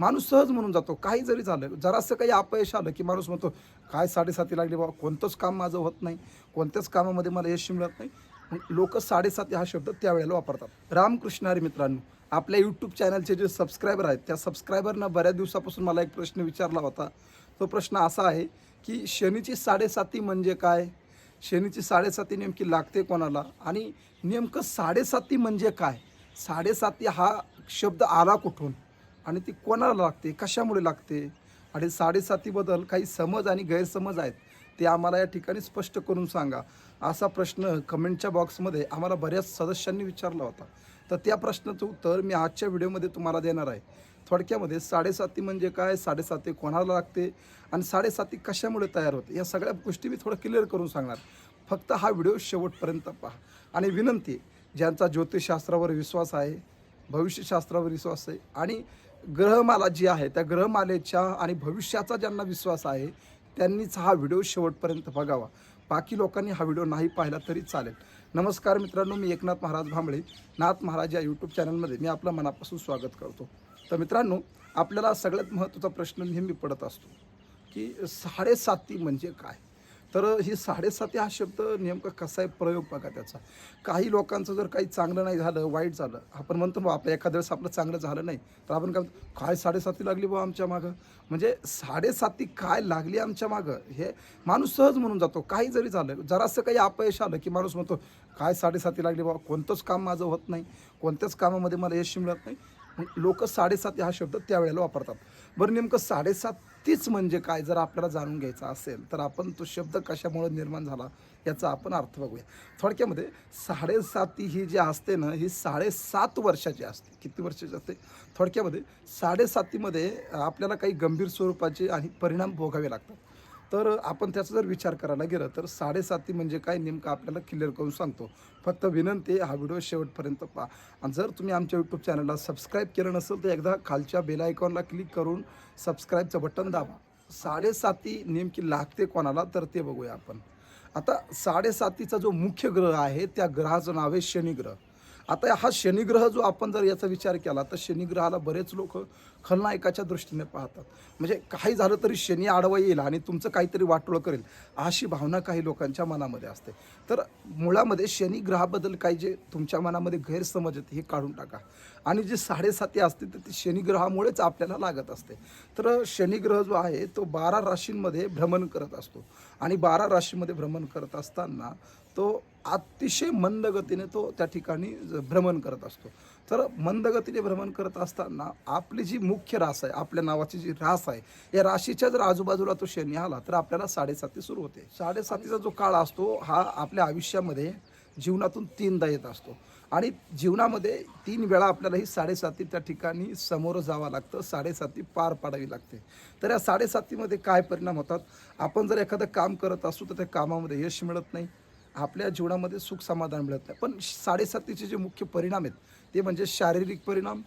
माणूस सहज म्हणून जातो. काही जरी झालं जरासं काही अपयश आलं की माणूस म्हणतो काय साडेसाती लागली बाबा कोणतंच काम माझं होत नाही कोणत्याच कामामध्ये मला यश मिळत नाही. लोक साडेसाती हा शब्द त्यावेळेला वापरतात. रामकृष्णारी मित्रांनो आपल्या यूट्यूब चॅनलचे जे सबस्क्रायबर आहेत त्या सबस्क्रायबरनं बऱ्याच दिवसापासून मला एक प्रश्न विचारला होता. तो प्रश्न असा आहे की शनीची साडेसाती म्हणजे काय? शनीची साडेसाती नेमकी लागते कोणाला? आणि नेमकं साडेसाती म्हणजे काय? साडेसाती हा शब्द आला कुठून? आणि ती कोणाला लागते? कशामुळे लागते? आणि साडेसातीबद्दल काही समज आणि गैरसमज आहेत ते आम्हाला या ठिकाणी स्पष्ट करून सांगा. असा प्रश्न कमेंटच्या बॉक्समध्ये आम्हाला बऱ्याच सदस्यांनी विचारला होता. तर त्या प्रश्नाचं उत्तर मी आजच्या व्हिडिओमध्ये तुम्हाला देणार आहे. थोडक्यामध्ये साडेसाती म्हणजे काय? साडेसाती कोणाला लागते? आणि साडेसाती कशामुळे तयार होते? या सगळ्या गोष्टी मी थोडं क्लिअर करून सांगणार. फक्त हा व्हिडिओ शेवटपर्यंत पहा. आणि विनंती ज्यांचा ज्योतिषशास्त्रावर विश्वास आहे भविष्यशास्त्रावर विश्वास आहे. आणि ग्रहमाला जी आहे त्या ग्रहमालेच्या आणि भविष्याचा ज्यांना विश्वास आहे त्यांनीच हा व्हिडिओ शेवटपर्यंत बघावा. बाकी लोकांनी हा व्हिडिओ नाही पाहिला तरी चालेल. नमस्कार मित्रांनो मी एकनाथ महाराज भांबळे. नाथ महाराज या यूट्यूब चॅनलमध्ये मी आपलं मनापासून स्वागत करतो. तर मित्रांनो आपल्याला सगळ्यात महत्त्वाचा प्रश्न नेहमी पडत असतो की साडेसाती म्हणजे काय? तर ही साडेसाती हा शब्द नेमका कसा आहे? प्रयोग बघा त्याचा. काही लोकांचं जर काही चांगलं नाही झालं वाईट झालं आपण म्हणतो बा आपलं एखाद्या वेळेस आपलं चांगलं झालं नाही तर आपण काय काय साडेसाती लागली बा आमच्या मागं? म्हणजे साडेसाती काय लागली आमच्या मागं हे माणूस सहज म्हणून जातो. काही जरी झालं जरासं काही अपयश आलं की माणूस म्हणतो काय साडेसाती लागली बाबा कोणतंच काम माझं होत नाही कोणत्याच कामामध्ये मला यश मिळत नाही. लोक साडेसाती हा शब्द त्यावेळेला वापरतात. बरं नेमकं साडेसातीच म्हणजे काय? जर आपल्याला जाणून घ्यायचं असेल तर आपण तो शब्द कशामुळे निर्माण झाला याचा आपण अर्थ बघूया. थोडक्यामध्ये साडेसाती ही जी असते ना ही साडेसात वर्षाची असते. किती वर्षाची असते? थोडक्यामध्ये साडेसातीमध्ये आपल्याला काही गंभीर स्वरूपाचे आणि परिणाम भोगावे लागतात. तर आपण त्याचा जर विचार करायला गेलं तर साडेसाती म्हणजे काय नेमकं आपल्याला क्लिअर करून सांगतो. फक्त विनंती हा व्हिडिओ शेवटपर्यंत पहा. आणि जर तुम्ही आमच्या यूट्यूब चॅनलला सबस्क्राईब केलं नसेल तर एकदा खालच्या बेल आयकॉनला क्लिक करून सबस्क्राईबचं बटन दाबा. साडेसाती नेमकी लागते कोणाला तर ते बघूया आपण. आता साडेसातीचा जो मुख्य ग्रह आहे त्या ग्रहाचं नाव आहे शनिग्रह आता हा शनिग्रह जो आपण जर याचा विचार केला तर शनिग्रहाला बरेच लोक खलनायकाच्या दृष्टीने पाहतात. म्हणजे काही झालं तरी शनी आडवा येईल आणि तुमचं काहीतरी वाटोळं करेल अशी भावना काही लोकांच्या मनामध्ये असते. तर मुळामध्ये शनिग्रहाबद्दल काही जे तुमच्या मनामध्ये गैरसमज आहेत हे काढून टाका. आणि जी साडेसाती असते तर ती शनिग्रहामुळेच आपल्याला लागत असते. तर शनिग्रह जो आहे तो बारा राशींमध्ये भ्रमण करत असतो. आणि बारा राशीमध्ये भ्रमण करत असताना तो अतिशय मंद गतीने तो त्या ठिकाणी भ्रमण करत असतो. तर मंदगतीने भ्रमण करत असताना आपली जी मुख्य रास आहे आपल्या नावाची जी रास आहे या राशीच्या जर आजूबाजूला तो शनी आला तर आपल्याला साडेसाती सुरू होते. साडेसातीचा जो काळ असतो हा आपल्या आयुष्यामध्ये जीवनातून तीनदा येत असतो. आणि जीवनामध्ये तीन वेळा आपल्याला ही साडेसाती त्या ठिकाणी समोर जावं लागतं साडेसाती पार पाडावी लागते. तर या साडेसातीमध्ये काय परिणाम होतात? आपण जर एखादं काम करत असू तर त्या कामामध्ये यश मिळत नाही. आपल्या जीवनामध्ये सुख समाधान मिळत नाही. पण साडेसातीचे जे मुख्य परिणाम आहेत ते म्हणजे शारीरिक परिणाम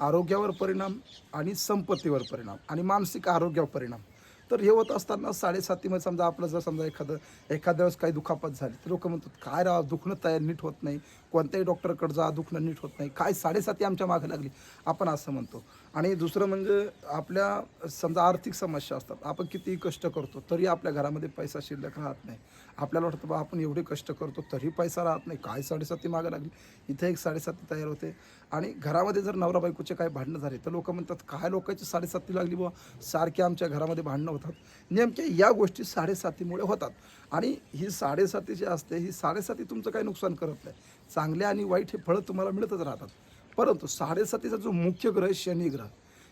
आरोग्यावर परिणाम आणि संपत्तीवर परिणाम आणि मानसिक आरोग्यावर परिणाम. तर हे होत असताना साडेसातीमध्ये समजा आपलं जर समजा एखादं एखाद्या वेळेस काही दुखापत झाली तर लोक म्हणतात काय राव दुखणं तयार नीट होत नाही. कोणत्याही डॉक्टरकडे जा दुखणं नीट होत नाही. काय साडेसाती आमच्या मागे लागली आपण असं म्हणतो. आणि दुसरं म्हणजे आपल्या समजा आर्थिक समस्या असतात आपण कितीही कष्ट करतो तरी आपल्या घरामध्ये पैसा शिल्लक राहत नाही. आपल्याला वाटतं बा आपण एवढे कष्ट करतो तरी पैसा राहत नाही. काय साडेसाती मागे लागली? इथे एक साडेसाती तयार होते. आणि घरामध्ये जर नवरा बायकोचे काय भांडणं झाले तर लोक म्हणतात काय लोकांची साडेसाती लागली बुवा सारखे आमच्या घरामध्ये भांडणं होतात. नेमक्या या गोष्टी साडेसातीमुळे होतात. आणि ही साडेसाती जी असते ही साडेसाती तुमचं काही नुकसान करत नाही. चांगले आणि वाईट हे फळं तुम्हाला मिळतच राहतात. परंतु साडेसातीचा जो मुख्य ग्रह शनिग्रह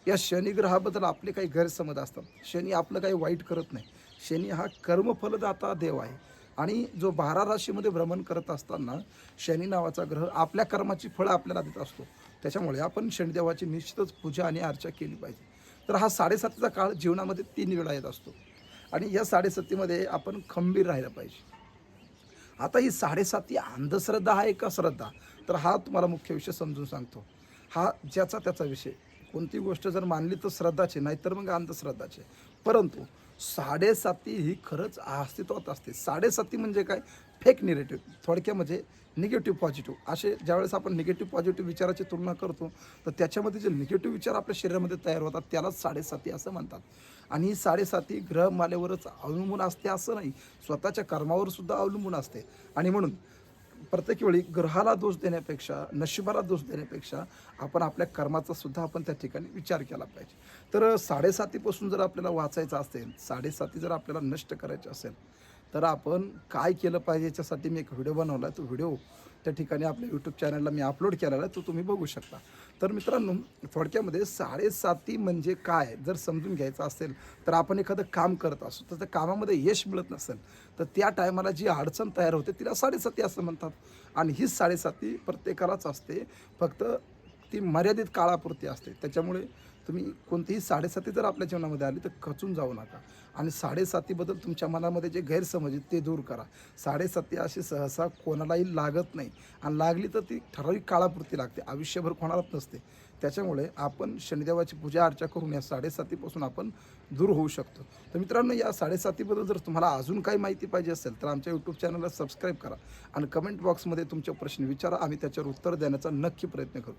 या शनिग्रहाबद्दल आपले काही गैरसमज असतात. शनी आपलं काही वाईट करत नाही. शनी हा कर्मफलदाता देव आहे. आणि जो बारा राशीमध्ये भ्रमण करत असताना शनी नावाचा ग्रह आपल्या कर्माची फळं आपल्याला देत असतो. त्याच्यामुळे आपण शनिदेवाची निश्चितच पूजा आणि अर्चा केली पाहिजे. तर हा साडेसातीचा काळ जीवनामध्ये तीन वेळा येत असतो. आणि या साडेसातीमध्ये आपण खंबीर राहिलं पाहिजे. आता ही साडेसाती अंधश्रद्धा आहे का श्रद्धा? तर हा तुम्हाला मुख्य विषय समजून सांगतो. हा ज्याचा त्याचा विषय. कोणती गोष्ट जर मानली तर श्रद्धाची नाहीतर मग अंधश्रद्धाचे. परंतु साडेसाती ही खरंच अस्तित्वात असते. साडेसाती म्हणजे काय? फेक निगेटिव्ह थोडक्या म्हणजे निगेटिव्ह पॉझिटिव्ह असे ज्यावेळेस आपण निगेटिव्ह पॉझिटिव्ह विचाराची तुलना करतो तर त्याच्यामध्ये जे निगेटिव्ह विचार आपल्या शरीरामध्ये तयार होतात त्यालाच साडेसाती असं म्हणतात. आणि ही साडेसाती ग्रहमालेवरच अवलंबून असते असं नाही. स्वतःच्या कर्मावर सुद्धा अवलंबून असते. आणि म्हणून प्रत्येक वेळी ग्रहाला दोष देण्यापेक्षा नशिबाला दोष देण्यापेक्षा आपण आपल्या कर्माचा सुद्धा आपण त्या ठिकाणी विचार केला पाहिजे. तर साडेसातीपासून जर आपल्याला वाचायचं असेल साडेसाती जर आपल्याला नष्ट करायचे असेल तर आपण काय केलं पाहिजे याच्यासाठी मी एक व्हिडिओ बनवला आहे तो व्हिडिओ त्या ठिकाणी आपल्या यूट्यूब चॅनलला मी अपलोड केलेला आहे तो तुम्ही बघू शकता. तर मित्रांनो थोडक्यामध्ये साडेसाती म्हणजे काय? जर समजून घ्यायचं असेल तर आपण एखादं काम करत असू तर त्या कामामध्ये यश मिळत नसेल तर त्या टायमाला जी अडचण तयार होते तिला साडेसाती असं म्हणतात. आणि हीच साडेसाती प्रत्येकालाच असते. फक्त ती मर्यादित काळापुरती असते. त्याच्यामुळे तुम्ही कोणतीही साडेसाती जर आपल्या जीवनामध्ये आली तर खचून जाऊ नका. आणि साडेसातीबद्दल तुमच्या मनामध्ये जे गैरसमज आहेत ते दूर करा. साडेसाती अशी सहसा कोणालाही लागत नाही. आणि लागली तर ती ठराविक काळापुरती लागते. आयुष्यभर कोणालाच नसते. त्याच्यामुळे आपण शनिदेवाची पूजा अर्चा करून या साडेसातीपासून आपण दूर होऊ शकतो. तर मित्रांनो या साडेसातीबद्दल जर तुम्हाला अजून काही माहिती पाहिजे असेल तर आमच्या यूट्यूब चॅनलला सबस्क्राईब करा. आणि कमेंट बॉक्समध्ये तुमचे प्रश्न विचारा. आम्ही त्याच्यावर उत्तर देण्याचा नक्की प्रयत्न करू.